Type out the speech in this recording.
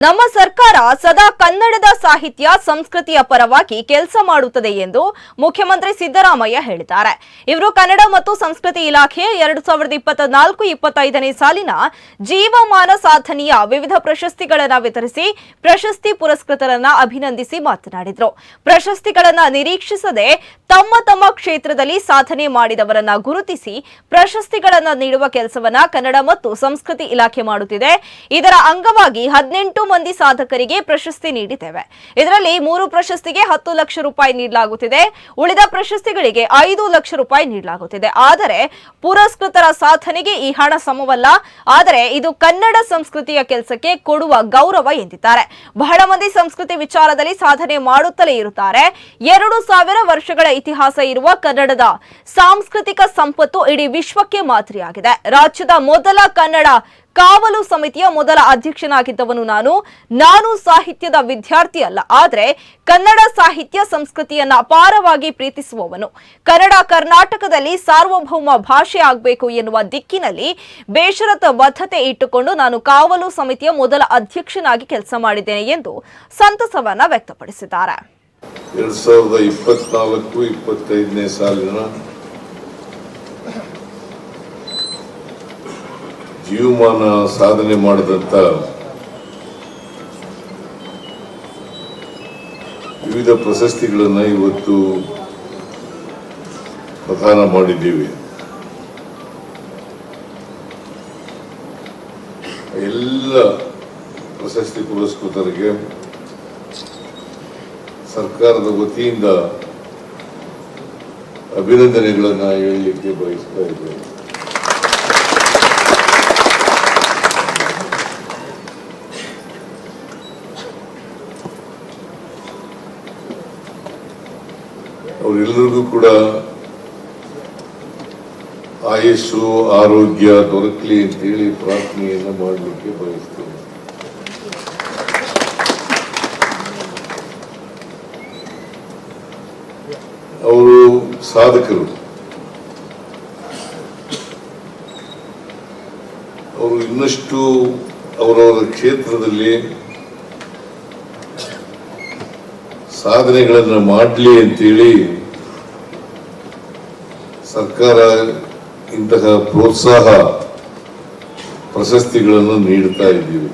ನಮ್ಮ ಸರ್ಕಾರ ಸದಾ ಕನ್ನಡದ ಸಾಹಿತ್ಯ, ಸಂಸ್ಕೃತಿಯ ಪರವಾಗಿ ಕೆಲಸ ಮಾಡುತ್ತದೆ ಎಂದು ಮುಖ್ಯಮಂತ್ರಿ ಸಿದ್ದರಾಮಯ್ಯ ಹೇಳಿದ್ದಾರೆ. ಇವರು ಕನ್ನಡ ಮತ್ತು ಸಂಸ್ಕೃತಿ ಇಲಾಖೆ ಎರಡು ಸಾವಿರದ ಇಪ್ಪತ್ತ ನಾಲ್ಕು ಇಪ್ಪತ್ತೈದನೇ ಸಾಲಿನ ಜೀವಮಾನ ಸಾಧನೆಯ ವಿವಿಧ ಪ್ರಶಸ್ತಿಗಳನ್ನು ವಿತರಿಸಿ ಪ್ರಶಸ್ತಿ ಪುರಸ್ಕೃತರನ್ನ ಅಭಿನಂದಿಸಿ ಮಾತನಾಡಿದರು. ಪ್ರಶಸ್ತಿಗಳನ್ನ ನಿರೀಕ್ಷಿಸದೆ ತಮ್ಮ ತಮ್ಮ ಕ್ಷೇತ್ರದಲ್ಲಿ ಸಾಧನೆ ಮಾಡಿದವರನ್ನ ಗುರುತಿಸಿ ಪ್ರಶಸ್ತಿಗಳನ್ನ ನೀಡುವ ಕೆಲಸವನ್ನ ಕನ್ನಡ ಮತ್ತು ಸಂಸ್ಕೃತಿ ಇಲಾಖೆ ಮಾಡುತ್ತಿದೆ. ಇದರ ಅಂಗವಾಗಿ ಹದಿನೆಂಟು ಮಂದಿ ಸಾಧಕರಿಗೆ ಪ್ರಶಸ್ತಿ ನೀಡಿದ್ದೇವೆ. ಇದರಲ್ಲಿ ಮೂರು ಪ್ರಶಸ್ತಿಗೆ ಹತ್ತು ಲಕ್ಷ ರೂಪಾಯಿ ನೀಡಲಾಗುತ್ತಿದೆ. ಉಳಿದ ಪ್ರಶಸ್ತಿಗಳಿಗೆ ಐದು ಲಕ್ಷ ರೂಪಾಯಿ ನೀಡಲಾಗುತ್ತಿದೆ. ಆದರೆ ಪುರಸ್ಕೃತರ ಸಾಧನೆಗೆ ಈ ಹಣ ಸಮವಲ್ಲ. ಆದರೆ ಇದು ಕನ್ನಡ ಸಂಸ್ಕೃತಿಯ ಕೆಲಸಕ್ಕೆ ಕೊಡುವ ಗೌರವ ಎಂದಿದ್ದಾರೆ. ಬಹಳ ಮಂದಿ ಸಂಸ್ಕೃತಿ ವಿಚಾರದಲ್ಲಿ ಸಾಧನೆ ಮಾಡುತ್ತಲೇ ಇರುತ್ತಾರೆ. ಎರಡು ಸಾವಿರ ವರ್ಷಗಳ ಇತಿಹಾಸ ಇರುವ ಕನ್ನಡದ ಸಾಂಸ್ಕೃತಿಕ ಸಂಪತ್ತು ಇಡೀ ವಿಶ್ವಕ್ಕೆ ಮಾದರಿಯಾಗಿದೆ. ರಾಜ್ಯದ ಮೊದಲ ಕನ್ನಡ ಕಾವಲು ಸಮಿತಿಯ ಮೊದಲ ಅಧ್ಯಕ್ಷನಾಗಿದ್ದವನು ನಾನು. ನಾನು ಸಾಹಿತ್ಯದ ವಿದ್ಯಾರ್ಥಿ ಅಲ್ಲ, ಆದರೆ ಕನ್ನಡ ಸಾಹಿತ್ಯ ಸಂಸ್ಕೃತಿಯನ್ನು ಅಪಾರವಾಗಿ ಪ್ರೀತಿಸುವವನು. ಕನ್ನಡ ಕರ್ನಾಟಕದಲ್ಲಿ ಸಾರ್ವಭೌಮ ಭಾಷೆ ಆಗಬೇಕು ಎನ್ನುವ ದಿಕ್ಕಿನಲ್ಲಿ ಬೇಷರತ ಬದ್ಧತೆ ಇಟ್ಟುಕೊಂಡು ನಾನು ಕಾವಲು ಸಮಿತಿಯ ಮೊದಲ ಅಧ್ಯಕ್ಷನಾಗಿ ಕೆಲಸ ಮಾಡಿದ್ದೇನೆ ಎಂದು ಸಂತಸವನ್ನ ವ್ಯಕ್ತಪಡಿಸಿದ್ದಾರೆ. ಎರಡ್ ಸಾವಿರದ ಇಪ್ಪತ್ನಾಲ್ಕು, ಇಪ್ಪತ್ತೈದನೇ ಸಾಲಿನ ಜೀವಮಾನ ಸಾಧನೆ ಮಾಡಿದಂತ ವಿವಿಧ ಪ್ರಶಸ್ತಿಗಳನ್ನು ಇವತ್ತು ಪ್ರದಾನ ಮಾಡಿದ್ದೀವಿ. ಎಲ್ಲ ಪ್ರಶಸ್ತಿ ಪುರಸ್ಕೃತರಿಗೆ ಸರ್ಕಾರದ ವತಿಯಿಂದ ಅಭಿನಂದನೆಗಳನ್ನು ಹೇಳಲಿಕ್ಕೆ ಬಯಸ್ತಾ ಇದ್ದೇನೆ. ಅವರೆಲ್ಲರಿಗೂ ಕೂಡ ಆಯಸ್ಸು, ಆರೋಗ್ಯ ದೊರಕಲಿ ಅಂತ ಹೇಳಿ ಪ್ರಾರ್ಥನೆಯನ್ನ ಮಾಡಲಿಕ್ಕೆ ಬಯಸ್ತೇನೆ. ಅವರು ಸಾಧಕರು. ಅವರು ಇನ್ನಷ್ಟು ಅವರವರ ಕ್ಷೇತ್ರದಲ್ಲಿ ಸಾಧನೆಗಳನ್ನು ಮಾಡಲಿ ಅಂತೇಳಿ ಸರ್ಕಾರ ಇಂತಹ ಪ್ರೋತ್ಸಾಹ ಪ್ರಶಸ್ತಿಗಳನ್ನು ನೀಡ್ತಾ ಇದ್ದೀವಿ.